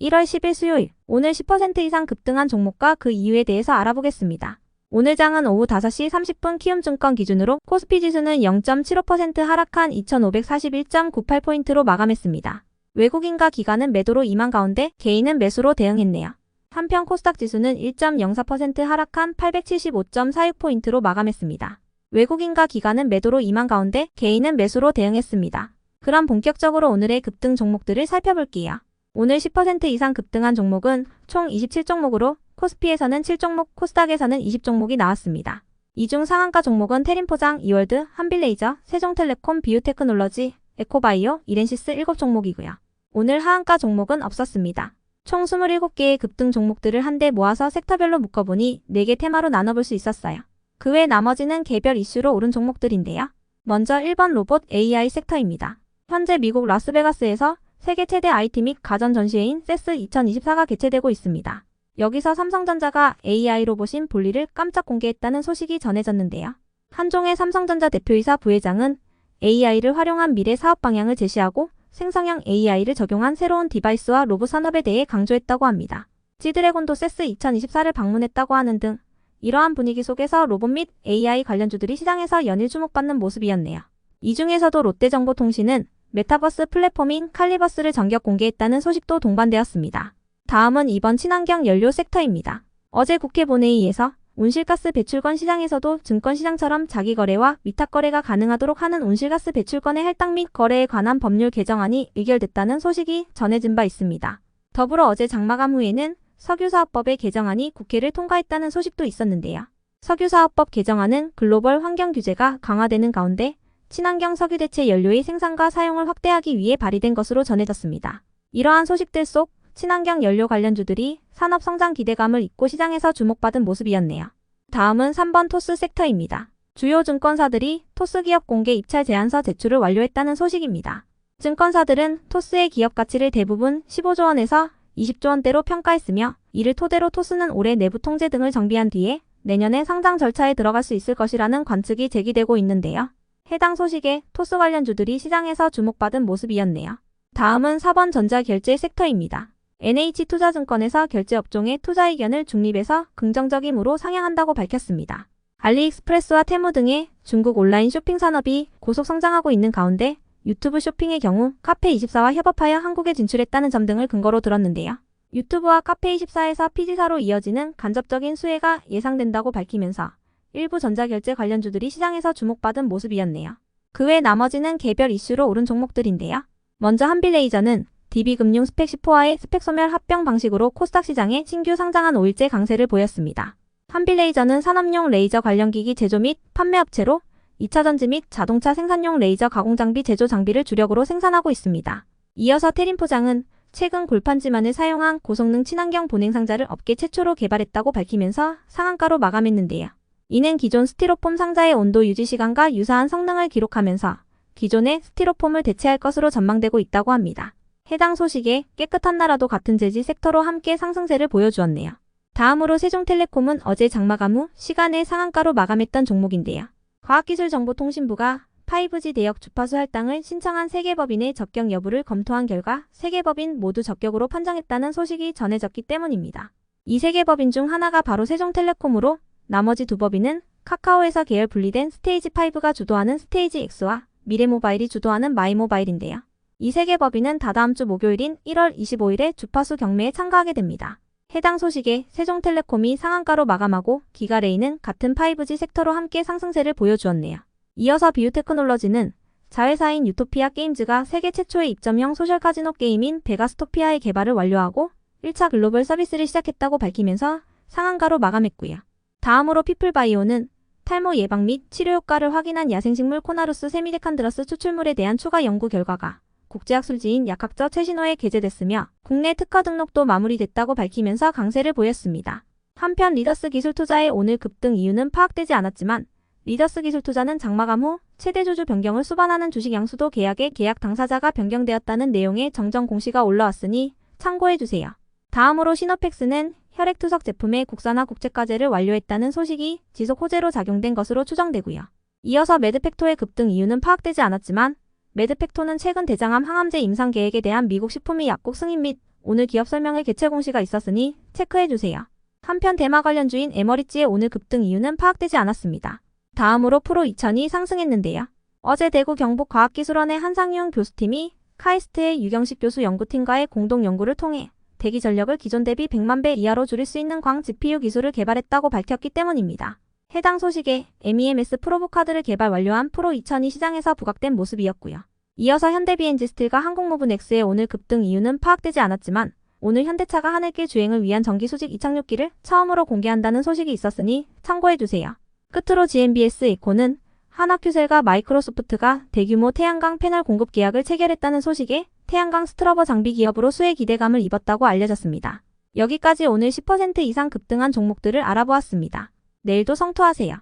1월 10일 수요일, 오늘 10% 이상 급등한 종목과 그 이유에 대해서 알아보겠습니다. 오늘 장은 오후 5시 30분 키움증권 기준으로 코스피 지수는 0.75% 하락한 2541.98포인트로 마감했습니다. 외국인과 기관은 매도로 임한 가운데 개인은 매수로 대응했네요. 한편 코스닥 지수는 1.04% 하락한 875.46포인트로 마감했습니다. 외국인과 기관은 매도로 임한 가운데 개인은 매수로 대응했습니다. 그럼 본격적으로 오늘의 급등 종목들을 살펴볼게요. 오늘 10% 이상 급등한 종목은 총 27종목으로 코스피에서는 7종목, 코스닥에서는 20종목이 나왔습니다. 이 중 상한가 종목은 테린포장, 이월드, 한빌레이저, 세종텔레콤, 비유테크놀러지, 에코바이오, 이렌시스 7종목이고요. 오늘 하한가 종목은 없었습니다. 총 27개의 급등 종목들을 한데 모아서 섹터별로 묶어보니 4개 테마로 나눠볼 수 있었어요. 그 외 나머지는 개별 이슈로 오른 종목들인데요. 먼저 1번 로봇 AI 섹터입니다. 현재 미국 라스베가스에서 세계 최대 IT 및 가전 전시회인 세스 2024가 개최되고 있습니다. 여기서 삼성전자가 AI 로봇인 볼리를 깜짝 공개했다는 소식이 전해졌는데요. 한종의 삼성전자 대표이사 부회장은 AI를 활용한 미래 사업 방향을 제시하고 생성형 AI를 적용한 새로운 디바이스와 로봇 산업에 대해 강조했다고 합니다. 지드래곤도 세스 2024를 방문했다고 하는 등 이러한 분위기 속에서 로봇 및 AI 관련주들이 시장에서 연일 주목받는 모습이었네요. 이 중에서도 롯데정보통신은 메타버스 플랫폼인 칼리버스를 전격 공개했다는 소식도 동반되었습니다. 다음은 이번 친환경 연료 섹터입니다. 어제 국회 본회의에서 온실가스 배출권 시장에서도 증권시장처럼 자기거래와 위탁거래가 가능하도록 하는 온실가스 배출권의 할당 및 거래에 관한 법률 개정안이 의결됐다는 소식이 전해진 바 있습니다. 더불어 어제 장마감 후에는 석유사업법의 개정안이 국회를 통과했다는 소식도 있었는데요. 석유사업법 개정안은 글로벌 환경 규제가 강화되는 가운데 친환경 석유 대체 연료의 생산과 사용을 확대하기 위해 발의된 것으로 전해졌습니다. 이러한 소식들 속 친환경 연료 관련주들이 산업 성장 기대감을 잇고 시장에서 주목받은 모습이었네요. 다음은 3번 토스 섹터입니다. 주요 증권사들이 토스 기업 공개 입찰 제안서 제출을 완료했다는 소식입니다. 증권사들은 토스의 기업 가치를 대부분 15조 원에서 20조 원대로 평가했으며 이를 토대로 토스는 올해 내부 통제 등을 정비한 뒤에 내년에 상장 절차에 들어갈 수 있을 것이라는 관측이 제기되고 있는데요. 해당 소식에 토스 관련주들이 시장에서 주목받은 모습이었네요. 다음은 4번 전자결제 섹터입니다. NH투자증권에서 결제업종의 투자 의견을 중립에서 긍정적임으로 상향한다고 밝혔습니다. 알리익스프레스와 테무 등의 중국 온라인 쇼핑 산업이 고속 성장하고 있는 가운데 유튜브 쇼핑의 경우 카페24와 협업하여 한국에 진출했다는 점 등을 근거로 들었는데요. 유튜브와 카페24에서 피지사로 이어지는 간접적인 수혜가 예상된다고 밝히면서 일부 전자결제 관련주들이 시장에서 주목받은 모습이었네요. 그 외 나머지는 개별 이슈로 오른 종목들인데요. 먼저 한빌레이저는 DB금융 스펙 10호와의 스펙 소멸 합병 방식으로 코스닥 시장에 신규 상장한 5일째 강세를 보였습니다. 한빌레이저는 산업용 레이저 관련 기기 제조 및 판매 업체로 2차 전지 및 자동차 생산용 레이저 가공 장비 제조 장비를 주력으로 생산하고 있습니다. 이어서 테린포장은 최근 골판지만을 사용한 고성능 친환경 보냉 상자를 업계 최초로 개발했다고 밝히면서 상한가로 마감했는데요. 이는 기존 스티로폼 상자의 온도 유지 시간과 유사한 성능을 기록하면서 기존의 스티로폼을 대체할 것으로 전망되고 있다고 합니다. 해당 소식에 깨끗한 나라도 같은 재질 섹터로 함께 상승세를 보여주었네요. 다음으로 세종텔레콤은 어제 장마감 후 시간의 상한가로 마감했던 종목인데요. 과학기술정보통신부가 5G 대역 주파수 할당을 신청한 세계법인의 적격 여부를 검토한 결과 세계법인 모두 적격으로 판정했다는 소식이 전해졌기 때문입니다. 이 세계법인 중 하나가 바로 세종텔레콤으로 나머지 두 법인은 카카오에서 계열 분리된 스테이지 5가 주도하는 스테이지 X와 미래모바일이 주도하는 마이모바일인데요. 이 세계법인은 다다음 주 목요일인 1월 25일에 주파수 경매에 참가하게 됩니다. 해당 소식에 세종텔레콤이 상한가로 마감하고 기가레이는 같은 5G 섹터로 함께 상승세를 보여주었네요. 이어서 비유테크놀러지는 자회사인 유토피아 게임즈가 세계 최초의 입점형 소셜 카지노 게임인 베가스토피아의 개발을 완료하고 1차 글로벌 서비스를 시작했다고 밝히면서 상한가로 마감했고요. 다음으로 피플바이오는 탈모 예방 및 치료 효과를 확인한 야생식물 코나루스 세미데칸드러스 추출물에 대한 추가 연구 결과가 국제학술지인 약학저 최신호에 게재됐으며 국내 특허 등록도 마무리됐다고 밝히면서 강세를 보였습니다. 한편 리더스 기술 투자의 오늘 급등 이유는 파악되지 않았지만 리더스 기술 투자는 장마감 후 최대 주주 변경을 수반하는 주식 양수도 계약의 계약 당사자가 변경되었다는 내용의 정정 공시가 올라왔으니 참고해주세요. 다음으로 시노펙스는 혈액투석 제품의 국산화 국제과제를 완료했다는 소식이 지속 호재로 작용된 것으로 추정되고요. 이어서 매드팩토의 급등 이유는 파악되지 않았지만 매드팩토는 최근 대장암 항암제 임상 계획에 대한 미국 식품의 약국 승인 및 오늘 기업 설명회 개최 공시가 있었으니 체크해주세요. 한편 대마 관련주인 에머리지의 오늘 급등 이유는 파악되지 않았습니다. 다음으로 프로 2000이 상승했는데요. 어제 대구 경북과학기술원의 한상용 교수팀이 카이스트의 유경식 교수 연구팀과의 공동 연구를 통해 대기 전력을 기존 대비 100만 배 이하로 줄일 수 있는 광 GPU 기술을 개발했다고 밝혔기 때문입니다. 해당 소식에 MEMS 프로브 카드를 개발 완료한 프로 2000이 시장에서 부각된 모습이었고요. 이어서 현대비엔지 스틸과 한국무브넥스의 오늘 급등 이유는 파악되지 않았지만 오늘 현대차가 하늘길 주행을 위한 전기 수직 이착륙기를 처음으로 공개한다는 소식이 있었으니 참고해주세요. 끝으로 GMBS 에코는 한화큐셀과 마이크로소프트가 대규모 태양광 패널 공급 계약을 체결했다는 소식에 태양광 스트러버 장비 기업으로 수혜 기대감을 입었다고 알려졌습니다. 여기까지 오늘 10% 이상 급등한 종목들을 알아보았습니다. 내일도 성투하세요.